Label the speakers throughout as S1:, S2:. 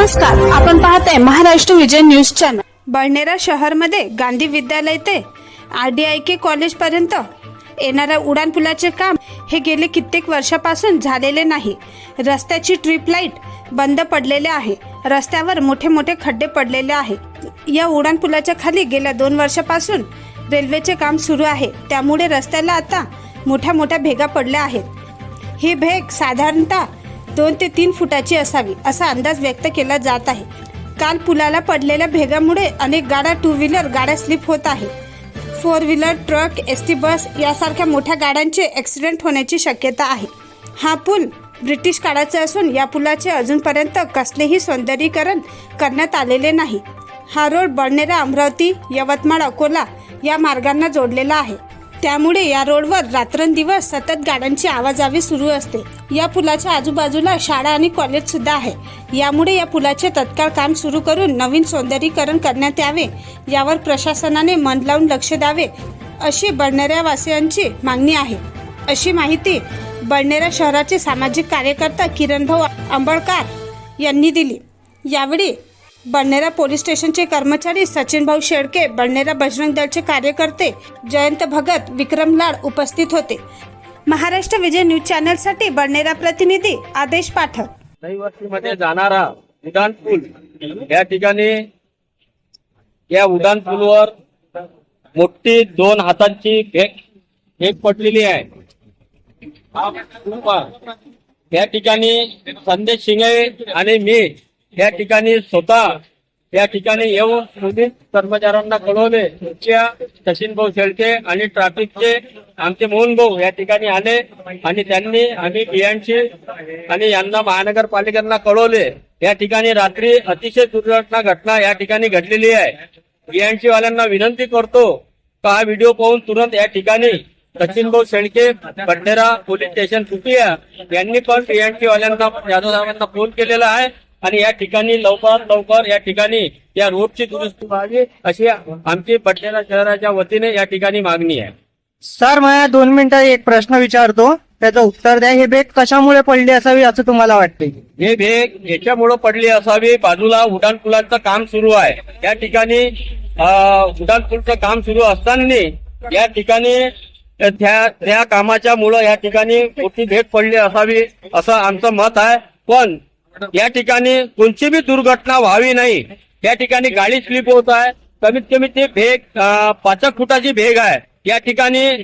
S1: नमस्कार आपण पाहताय महाराष्ट्र विजय न्यूज चॅनल.
S2: बळनेरा शहरमध्ये गांधी विद्यालय ते आर डी आय के कॉलेजपर्यंत येणाऱ्या उडान पुलाचे काम हे गेले कित्येक वर्षापासून झालेले नाही. रस्त्याची ट्रीप लाइट बंद पडलेले आहे. रस्त्यावर मोठे मोठे खड्डे पडलेले आहे. या उडान पुलाच्या खाली गेल्या दोन वर्षापासून रेल्वेचे काम सुरू आहे. त्यामुळे रस्त्याला आता मोठ्या मोठ्या भेगा पडल्या आहेत. ही भेग साधारणतः दोन ते तीन फुटाची असावी असा अंदाज व्यक्त केला जात आहे. काल पुलाला पडलेल्या भेगामुळे अनेक गाड्या टू व्हीलर गाड्या स्लिप होत आहे. Four wheeler truck S T bus यासारख्या मोठ्या गाड्यांचे ॲक्सिडेंट होण्याची शक्यता आहे. हा पूल ब्रिटिश काळाचा असून या पुलाचे अजूनपर्यंत कसलेही सौंदर्यीकरण करण्यात आलेले नाही. हा रोड बळनेरा अमरावती यवतमाळ अकोला या मार्गांना जोडलेला आहे. त्यामुळे या रोडवर रात्रंदिवस सतत गाड्यांची आवाजावी सुरू असते. या पुलाच्या आजूबाजूला शाळा आणि कॉलेज सुद्धा आहे. यामुळे या पुलाचे तत्काळ काम सुरू करून नवीन सौंदर्यीकरण करण्यात यावे यावर प्रशासनाने मन लावून लक्ष द्यावे अशी बळनेरा वासियांची मागणी आहे. अशी माहिती बळनेरा शहराचे सामाजिक कार्यकर्ता किरणभाऊ आंबळकार यांनी दिली. यावेळी बडनेरा पोलीस स्टेशनचे कर्मचारी सचिन भाऊ शेळके बडनेरा बजरंग दलचे कार्यकर्ते जयंत भगत विक्रम लाड उपस्थित होते. महाराष्ट्र विजय न्यूज चॅनलसाठी बडनेरा प्रतिनिधी आदेश पाठक.
S3: रहिवासीमध्ये जाणारा उडान पूल या ठिकाणी या उडान पूलवर मोठी दोन हातांची भेग भेग पडलेली आहे. या ठिकाणी संदेश शिंगे आणि मी या ठिकाणी स्वतः या ठिकाणी येऊन पोलीस कर्मचाऱ्यांना कळवले. तुमच्या सचिन भाऊ शेळके आणि ट्रॅफिकचे आमचे मोहन भाऊ या ठिकाणी आले आणि त्यांनी आम्ही बियांची आणि यांना महानगरपालिकांना कळवले. या ठिकाणी रात्री अतिशय दुर्घटना घटना या ठिकाणी घडलेली आहे. बियांची वाल्यांना विनंती करतो का हा व्हिडिओ पाहून तुरंत या ठिकाणी सचिन भाऊ शेळके बंडेरा पोलीस स्टेशन सुपिया यांनी पण बियांची वाल्यांना यादव साहेबांना फोन केलेला आहे. आणि या ठिकाणी लवकरात लवकर या ठिकाणी या रोडची दुरुस्ती व्हावी अशी आमची बंडेरा शहराच्या वतीने या ठिकाणी मागणी आहे.
S4: सर मला दोन मिनिटात एक प्रश्न विचारतो. त्याचं उत्तर द्या. हे बेग कशामुळे पडली असावी असं तुम्हाला वाटते?
S3: हे भेग याच्यामुळं पडली असावी. बाजूला उड्डाण पुलाचं काम सुरू आहे. या ठिकाणी उड्डाण पुलचं काम सुरू असताना या ठिकाणी त्या त्या कामाच्या मुळे या ठिकाणी मोठी भेट पडली असावी असं आमचं मत आहे. पण या ठिकाणी कोणती बी दुर्घटना व्हावी नाही. या ठिकाणी गाडी स्लिप होत आहे. कमीत कमी ती भेग पाच फुटाची भेग आहे. या ठिकाणी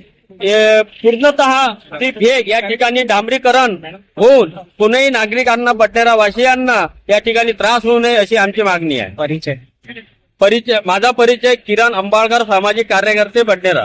S3: पूर्णतः ती भेग या ठिकाणी डांबरीकरण होऊन कोणीही नागरिकांना बटनेरा वासियांना या ठिकाणी त्रास होऊ नये अशी आमची मागणी आहे.
S4: परिचय.
S3: परिचय माझा परिचय किरण अंबाळकर सामाजिक कार्यकर्ते बटनेरा.